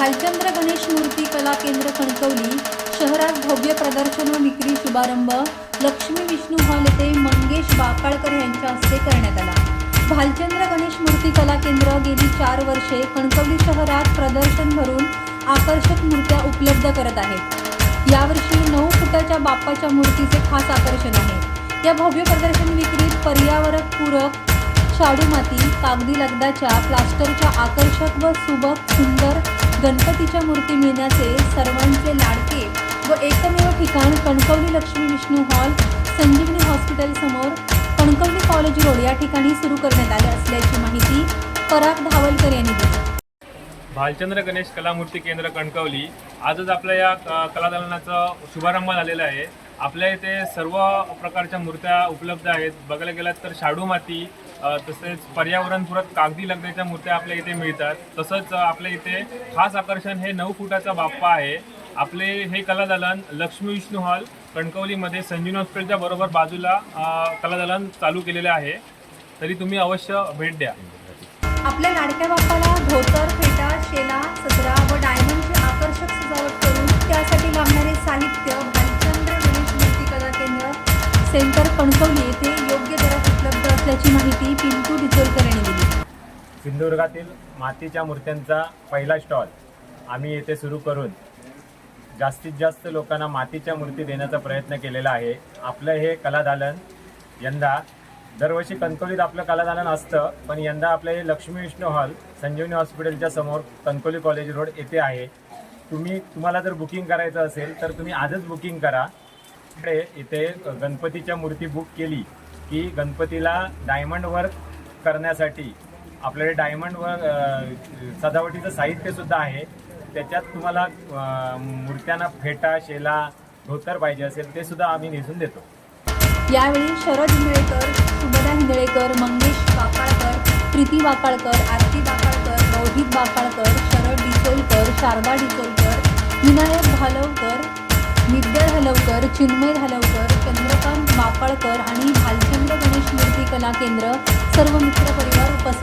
भालचंद्र गणेश मूर्ती कला केंद्र कणकवली शहरात भव्य प्रदर्शन व विक्री शुभारंभ लक्ष्मी विष्णू हॉल येथे मंगेश बाकाळकर यांच्या हस्ते करण्यात आला. भालचंद्र गणेश मूर्ती कला केंद्र गेली चार वर्षे कणकवली शहरात प्रदर्शन भरून आकर्षक मूर्त्या उपलब्ध करत आहे यावर्षी नऊ फुटाच्या बाप्पाच्या मूर्तीचे खास आकर्षण आहे. या भव्य प्रदर्शन विक्रीत पर्यावरणपूरक शाडू माती कागदी लगदाच्या प्लास्टरच्या आकर्षक व सुबक सुंदर गणपतीच्या मूर्ती मिळण्याचे सर्वांचे लाडके व एकमेव ठिकाण कणकवली लक्ष्मी विष्णू हॉल संजीवनी हॉस्पिटल समोर कणकवली कॉलेज रोड या ठिकाणी सुरू करण्यात आले असल्याची माहिती पराग धावलकर यांनी दिली. भालचंद्र गणेश कलामूर्ती केंद्र कणकवली. आजच आपल्या या कलादालनाचा शुभारंभ झालेला आहे. आपल्या इथे सर्व प्रकारच्या मूर्त्या उपलब्ध आहेत. बघायला गेलात तर शाडू माती तसेच पर्यावरणपूरक कागदी लगद्याच्या मूर्त्या आपल्या इथे मिळतात. तसंच आपल्या इथे खास आकर्षण हे नऊ फुटाचा बाप्पा आहे. आपले हे कलादालन लक्ष्मी विष्णू हॉल कणकवलीमध्ये संजीवन हॉस्पिटलच्या बरोबर बाजूला अ, कलादालन चालू केलेले आहे. तरी तुम्ही अवश्य भेट द्या. आपल्या लाडक्या बाप्पाला धोतर फेटा शेला सदरा व डायमंडची आकर्षक सजावट करून त्यासाठी लागणारे साहित्य सेंटर कणकवली येथे योग्य दरात उपलब्ध असल्याची माहिती पिंटू डिचोलकर यांनी दिली. सिंधुदुर्गातील मातीच्या मूर्त्यांचा पहिला स्टॉल आम्ही येथे सुरू करून जास्तीत जास्त लोकांना मातीच्या मूर्ती देण्याचा प्रयत्न केलेला आहे. आपलं हे कलादालन यंदा दरवर्षी कणकवलीत आपलं कलादालन असतं पण यंदा आपलं हे लक्ष्मी विष्णू हॉल संजीवनी हॉस्पिटलच्या समोर कणकवली कॉलेज रोड येथे आहे. तुम्ही तुम्हाला जर बुकिंग करायचं असेल तर तुम्ही आजच बुकिंग करा. आपल्याकडे इथे गणपतीच्या मूर्ती बुक केली की गणपतीला डायमंड वर्क करण्यासाठी आपल्याकडे डायमंड वर्क सजावटीचं साहित्यसुद्धा आहे. त्याच्यात तुम्हाला मूर्त्यांना फेटा शेला धोतर पाहिजे असेल ते सुद्धा आम्ही नेसून देतो. यावेळी शरद हिंदळेकर सुभदा हिंदळेकर मंगेश वाकाळकर प्रीती वाकाळकर आरती वाकाळकर रोहित वाकाळकर शरद डिसोलकर शारदा डिसोलकर विनायक भालवकर विद्या हलवकर चिन्मय हलवकर चंद्रकांत मापाळकर आणि भालचंद्र गणेश मूर्ती कला केंद्र सर्व मित्रपरिवार उपस्थित